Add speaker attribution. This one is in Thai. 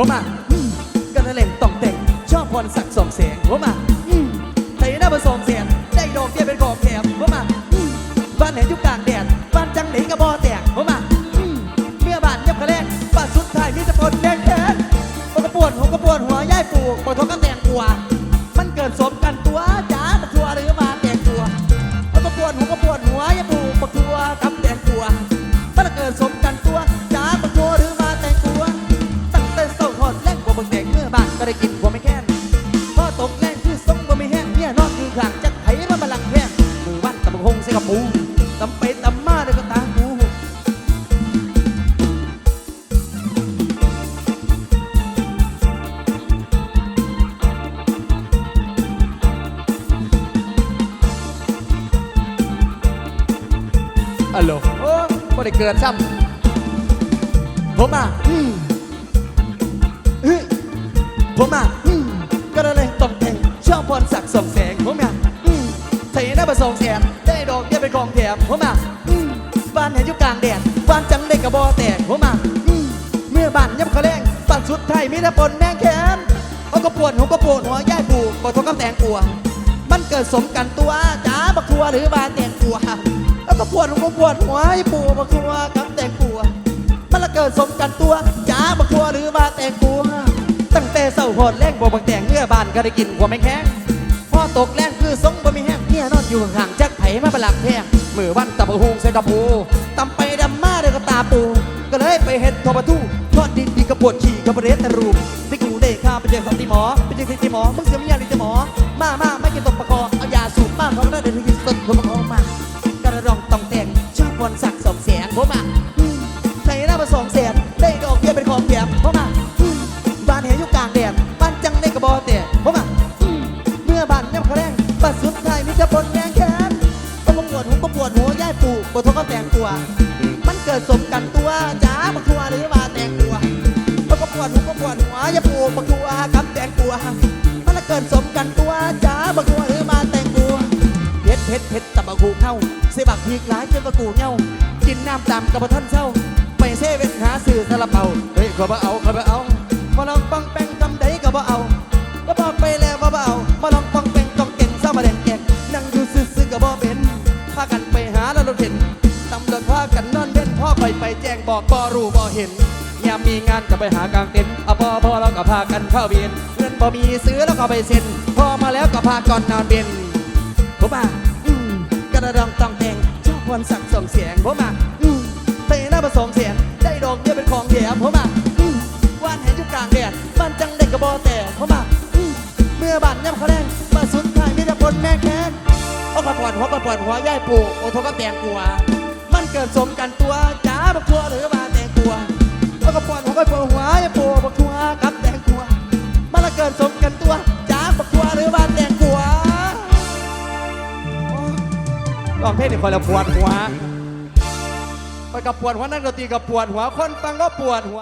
Speaker 1: ผมอะอืมก็นั่นเล่นต้องแต่งชอบพรศักดิ์สองแสงผมอะอืมไทยหน้าผสมแสนได้ดอกเบี้ยเป็นของแถมผมอะอืมบ้านไหนอยู่กลางแดดบ้านจังไหนก็บ่แตกผมอะอืมเมื่อบ้านยับกระแลงบ้านสุดท้ายมีแต่คนแดงแขนมันก็ปวดหัวก็ปวดหัวย่ายปลูกปวดท้องก็แต่งกลัวมันเกิดสมกันตัวจ้าตะทัวหรือมาแต่งตัวมันก็ปวดหัวก็ปวดหัวย่ายปลูกปะทัวกับแต่งตัวมันเกิดสม อัล
Speaker 2: โลโอ้บ่ได้เกิดซ้ำ
Speaker 1: ผมอะอืมเฮ้ยผมอะอืมก็เลยต้องแต่งชอบพรศักดิ์สองแสงผมอะอืมใส่หน้าประสองแสนได้ดอกเบี้ยเป็นของแถมผมอะอืมบ้านเห็นอยู่กลางแดดบ้านจังได้กระบอแตกผมอะอืมเมื่อบ้านยับเขาแรงบ้านสุดไทยมีแต่ปนแมงแขนเขาก็ปวดหัวก็ปวดหัวย่ายปูปวดท้องก็แตงกลัว มันเกิดสมกันตัวจ้าบักทัวหรือบานแตงกลัว ปวดหัวปวดหัวให้ปูบักทัวกับแตงกัวมันละเกิดสมกันตัวจ้าบักทัวหรือมาแตงกัวตั้งแต่เศร้าหดแรงบ่บังแตงเมื่อบานก็ได้กินกว่าไม่แข็งพอตกแรงคือสงบ่มีแห้งเนี่ยนอนอยู่ห่างจากไผ่มาประหลักแพงมือวันตะบะฮงใส่กระปูตำไปดำมาเด้กตาปูก็เลยไปเห็ดทอประตูทอดดินดีกระปวดขี่กระเบรสตะรูปที่กูได้ข้าไปเจอของที่หมอไปเจอที่หมอมึง สุดท้ายมีแต่ปนแงงแขนก็ปวดหัวก็ปวดหัวย่ายปู่ปวดท้องก็แต่งตัว มันเกิดสมกันตัวจ้าบักทัวหรือมาแต่งตัวแล้วก็ปวดหัวก็ปวดหัวย่ายปูบักทัวกับแต่งตัวมันละเกิดสมกันตัวจ้าบักทัวหรือมาแต่งตัวเผ็ดเผ็ดเผ็ดตะบักหูเข้าเสบักพีกหลายจนกระกูเงากินน้ำตามกับท่านเศร้าไปเซเว่นหาซื้อซาลาเปาเฮ้ยขอบ่เอาขอบ่เอาากันนอนเว้นพ่อไปไปแจ้งบอกบ่รู้บ่เห็นยามมีงานก็ไปหากลางเต็นท์เอาบ่พอเราก็พากันเข้าเวียนเงินบ่มีซื้อแล้วก็ไปเซ็นพอมาแล้วก็พาก่อนนอนเบียนผมอะอืมกระดองต้องแต่งชอบวันสักส่งเสียงผมอะอืมเตะหน้าผสมเสียงได้ดอกเบี้ยเป็นของแถมผมอะอืมวันเห็นอยู่กลางแดดบ้านจังเด็กกระบอแต่ผมอะอืมเมื่อบ้านย่ำเขาแรงบ้าสุดท้ายมีแต่คนแม่แค้นเอากระปวดหัวกระปวดหัวย่ายปูโอโทก็แตงกลัว เกิดสมกันตัวจ้าบักทัวหรือบ้านแตงกัวเอากระปวดหัวกระปวดหัวย่าปูบักทัวกับแตงกัวมันละเกิดสมกันตัวจ้าบักทัวหรือบ้านแตงกัว
Speaker 2: รองเพลงนี่คอยละปวดหัวไปกับปวดหัวนั่นดนตรีกับปวดหัวคนฟังก็ปวดหัว